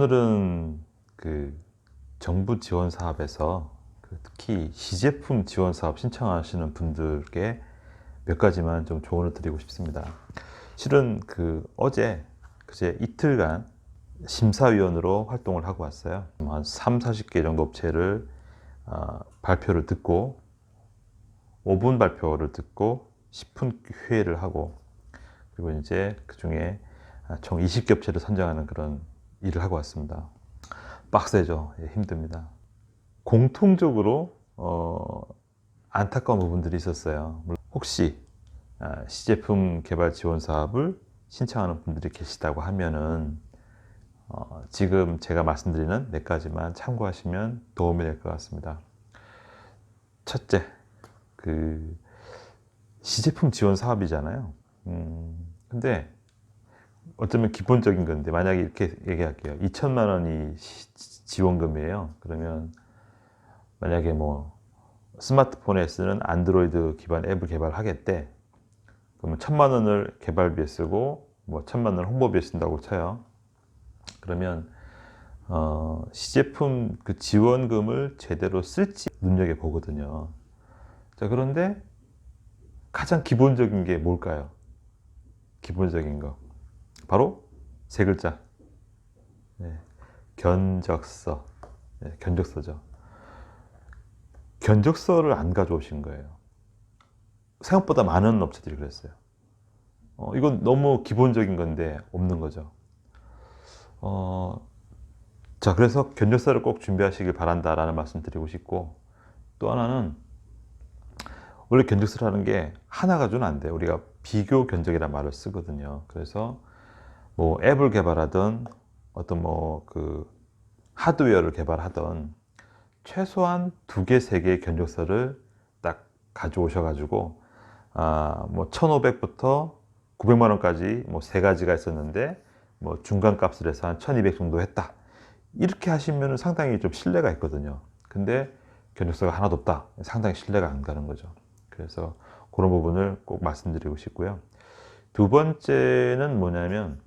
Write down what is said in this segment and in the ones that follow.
오늘은 그 정부 지원 사업에서 그 특히 시제품 지원 사업 신청하시는 분들께 몇 가지만 좀 조언을 드리고 싶습니다. 실은 그 어제 그제 이틀간 심사위원으로 활동을 하고 왔어요. 한 3, 40개 정도 업체를 아, 발표를 듣고 5분 발표를 듣고 10분 회의를 하고 그리고 이제 그 중에 총 20개 업체를 선정하는 그런 일을 하고 왔습니다. 빡세죠. 예, 힘듭니다. 공통적으로 어, 안타까운 부분들이 있었어요. 혹시 아, 시제품 개발 지원 사업을 신청하는 분들이 계시다고 하면은 어, 지금 제가 말씀드리는 네 가지만 참고하시면 도움이 될 것 같습니다. 첫째, 그 시제품 지원 사업이잖아요. 음, 근데 어쩌면 기본적인 건데 만약에 이렇게 얘기할게요. 2천만 원이 시- 지원금이에요. 그러면 만약에 뭐 스마트폰에 쓰는 안드로이드 기반 앱을 개발하겠대. 그러면 천만 원을 개발비에 쓰고 뭐 천만 원을 홍보비에 쓴다고 쳐요. 그러면 어, 시제품 그 지원금을 제대로 쓸지 눈여겨 보거든요. 자 그런데 가장 기본적인 게 뭘까요? 기본적인 거 바로 세 글자 네, 견적서 네, 견적서죠. 견적서를 안 가져오신 거예요. 생각보다 많은 업체들이 그랬어요. 어, 이건 너무 기본적인 건데 없는 거죠. 어, 자, 그래서 견적서를 꼭 준비하시길 바란다라는 말씀 드리고 싶고, 또 하나는, 원래 견적서라는 게 하나 가지고는 안 돼요. 우리가 비교 견적이라는 말을 쓰거든요. 그래서 뭐 앱을 개발하든 어떤 뭐 그 하드웨어를 개발하든 최소한 두 개, 세 개의 견적서를 딱 가져오셔가지고, 아, 뭐 1,500부터 900만 원까지 뭐 세 가지가 있었는데, 뭐 중간 값을 해서 한 1200 정도 했다. 이렇게 하시면 상당히 좀 신뢰가 있거든요. 근데 견적서가 하나도 없다. 상당히 신뢰가 안 가는 거죠. 그래서 그런 부분을 꼭 말씀드리고 싶고요. 두 번째는 뭐냐면,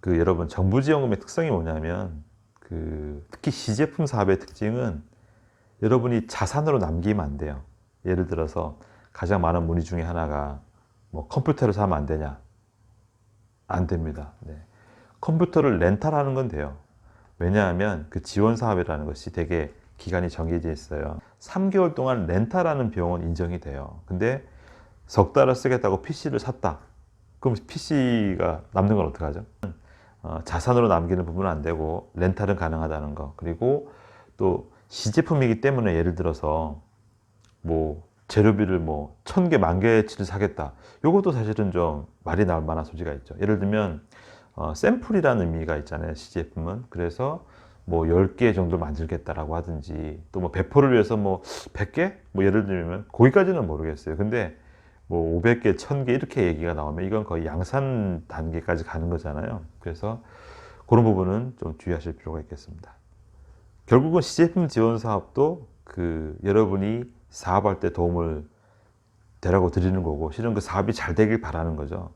그 여러분 정부 지원금의 특성이 뭐냐면, 그 특히 시제품 사업의 특징은 여러분이 자산으로 남기면 안 돼요. 예를 들어서 가장 많은 문의 중에 하나가 뭐 컴퓨터를 사면 안 되냐? 안 됩니다. 네. 컴퓨터를 렌탈하는 건 돼요. 왜냐하면 그 지원 사업이라는 것이 되게 기간이 정해져 있어요. 3개월 동안 렌탈하는 비용은 인정이 돼요. 근데 석 달을 쓰겠다고 PC를 샀다. 그럼 PC가 남는 건 어떡하죠? 어, 자산으로 남기는 부분은 안 되고 렌탈은 가능하다는 거. 그리고 또 시제품이기 때문에 예를 들어서 뭐 재료비를 뭐 천 개, 만 개치를 사겠다. 요것도 사실은 좀 말이 나올 만한 소지가 있죠. 예를 들면 어, 샘플이라는 의미가 있잖아요. 시제품은. 그래서 뭐 10개 정도 만들겠다라고 하든지 또 뭐 배포를 위해서 뭐 100개? 뭐 예를 들면 거기까지는 모르겠어요. 근데 뭐 500개, 1000개 이렇게 얘기가 나오면 이건 거의 양산 단계까지 가는 거잖아요. 그래서 그런 부분은 좀 주의하실 필요가 있겠습니다. 결국은 시제품 지원 사업도 그 여러분이 사업할 때 도움을 되라고 드리는 거고 실은 그 사업이 잘 되길 바라는 거죠.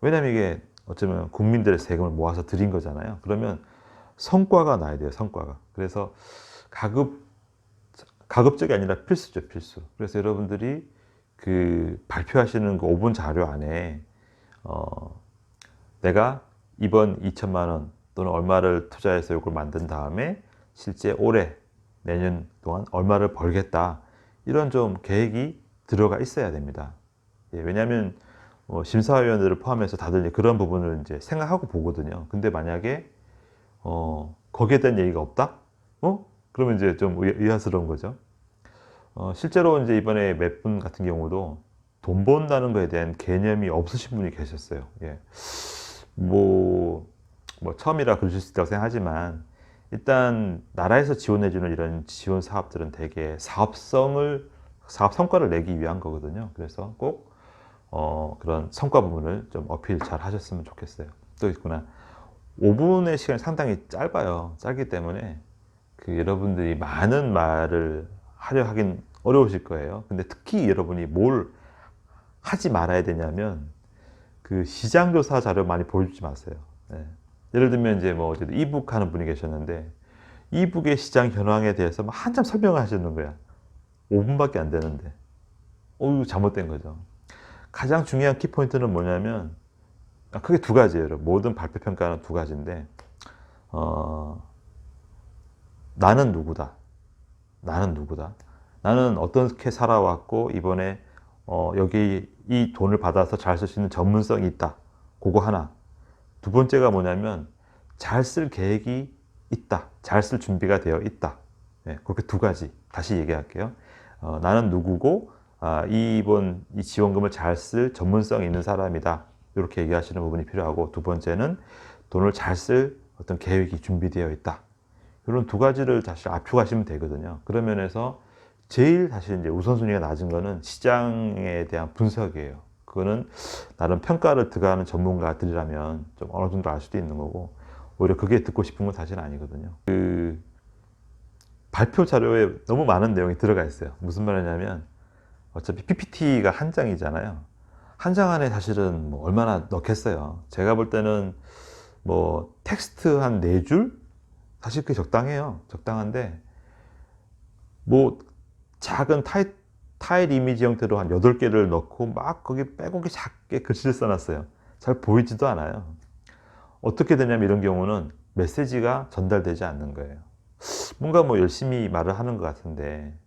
왜냐면 이게 어쩌면 국민들의 세금을 모아서 드린 거잖아요. 그러면 성과가 나야 돼요, 성과가. 그래서 가급, 가급적이 아니라 필수죠, 필수. 그래서 여러분들이 그 발표하시는 그 5분 자료 안에, 어, 내가 이번 2천만 원 또는 얼마를 투자해서 이걸 만든 다음에 실제 올해, 내년 동안 얼마를 벌겠다. 이런 좀 계획이 들어가 있어야 됩니다. 예, 왜냐하면 뭐 심사위원들을 포함해서 다들 이제 그런 부분을 이제 생각하고 보거든요. 근데 만약에 어, 거기에 대한 얘기가 없다? 어? 그러면 이제 좀 의- 의아스러운 거죠. 어, 실제로 이제 이번에 몇 분 같은 경우도 돈 번다는 거에 대한 개념이 없으신 분이 계셨어요. 예. 뭐, 뭐 처음이라 그러실 수 있다고 생각하지만 일단 나라에서 지원해주는 이런 지원 사업들은 대개 사업성을 사업 성과를 내기 위한 거거든요. 그래서 꼭 어, 그런 성과 부분을 좀 어필 잘 하셨으면 좋겠어요. 또 있구나. 5분의 시간이 상당히 짧아요. 짧기 때문에 그 여러분들이 많은 말을 하려 하긴 어려우실 거예요. 근데 특히 여러분이 뭘 하지 말아야 되냐면 그 시장조사 자료 많이 보여주지 마세요. 네. 예를 들면 이제 뭐 어제도 이북 하는 분이 계셨는데 이북의 시장 현황에 대해서 막 한참 설명을 하시는 거야. 5분밖에 안 되는데. 어, 이거 잘못된 거죠. 가장 중요한 키포인트는 뭐냐면 아, 크게 두 가지예요. 모든 발표 평가는 두 가지인데 어, 나는 누구다. 나는 누구다. 나는 어떻게 살아왔고 이번에 어, 여기 이 돈을 받아서 잘 쓸 수 있는 전문성이 있다. 그거 하나. 두 번째가 뭐냐면 잘 쓸 계획이 있다. 잘 쓸 준비가 되어 있다. 네, 그렇게 두 가지 다시 얘기할게요. 어, 나는 누구고 아, 이번 이 지원금을 잘 쓸 전문성 있는 사람이다. 이렇게 얘기하시는 부분이 필요하고 두 번째는 돈을 잘 쓸 어떤 계획이 준비되어 있다. 이런 두 가지를 다시 압축하시면 되거든요. 그런 면에서 제일 사실 이제 우선순위가 낮은 거는 시장에 대한 분석이에요. 그거는 나름 평가를 들어가는 전문가들이라면 좀 어느 정도 알 수도 있는 거고 오히려 그게 듣고 싶은 건 사실 아니거든요. 그 발표 자료에 너무 많은 내용이 들어가 있어요. 무슨 말이냐면 어차피 PPT가 한 장이잖아요. 한 장 안에 사실은 뭐 얼마나 넣겠어요. 제가 볼 때는 뭐 텍스트 한 네 줄? 사실 그게 적당해요. 적당한데 뭐 작은 타일, 타일 이미지 형태로 한 8개를 넣고 막 거기 빼곡히 작게 글씨를 써놨어요. 잘 보이지도 않아요. 어떻게 되냐면 이런 경우는 메시지가 전달되지 않는 거예요. 뭔가 뭐 열심히 말을 하는 것 같은데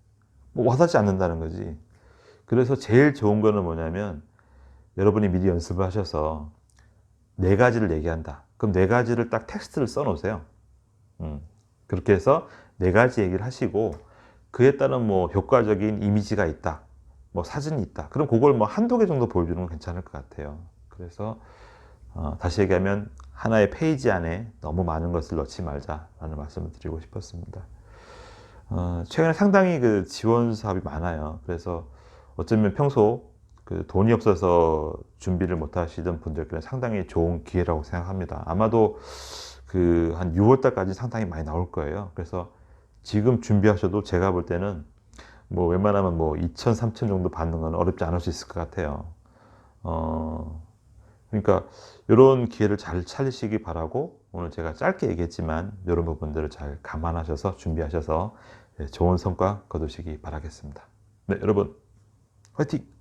뭐 와닿지 않는다는 거지. 그래서 제일 좋은 거는 뭐냐면 여러분이 미리 연습을 하셔서 네 가지를 얘기한다. 그럼 네 가지를 딱 텍스트를 써 놓으세요. 음, 그렇게 해서 네 가지 얘기를 하시고 그에 따른 뭐 효과적인 이미지가 있다. 뭐 사진이 있다. 그럼 그걸 뭐 한두 개 정도 보여주는 건 괜찮을 것 같아요. 그래서 어, 다시 얘기하면 하나의 페이지 안에 너무 많은 것을 넣지 말자라는 말씀을 드리고 싶었습니다. 어, 최근에 상당히 그 지원 사업이 많아요. 그래서 어쩌면 평소 그 돈이 없어서 준비를 못 하시던 분들께는 상당히 좋은 기회라고 생각합니다. 아마도 그 한 6월 달까지 상당히 많이 나올 거예요. 그래서 지금 준비하셔도 제가 볼 때는 뭐 웬만하면 뭐 2천, 3천 정도 받는 건 어렵지 않을 수 있을 것 같아요. 어, 그러니까 이런 기회를 잘 찾으시기 바라고 오늘 제가 짧게 얘기했지만 이런 부분들을 잘 감안하셔서 준비하셔서 예, 좋은 성과 거두시기 바라겠습니다. 네, 여러분 화이팅!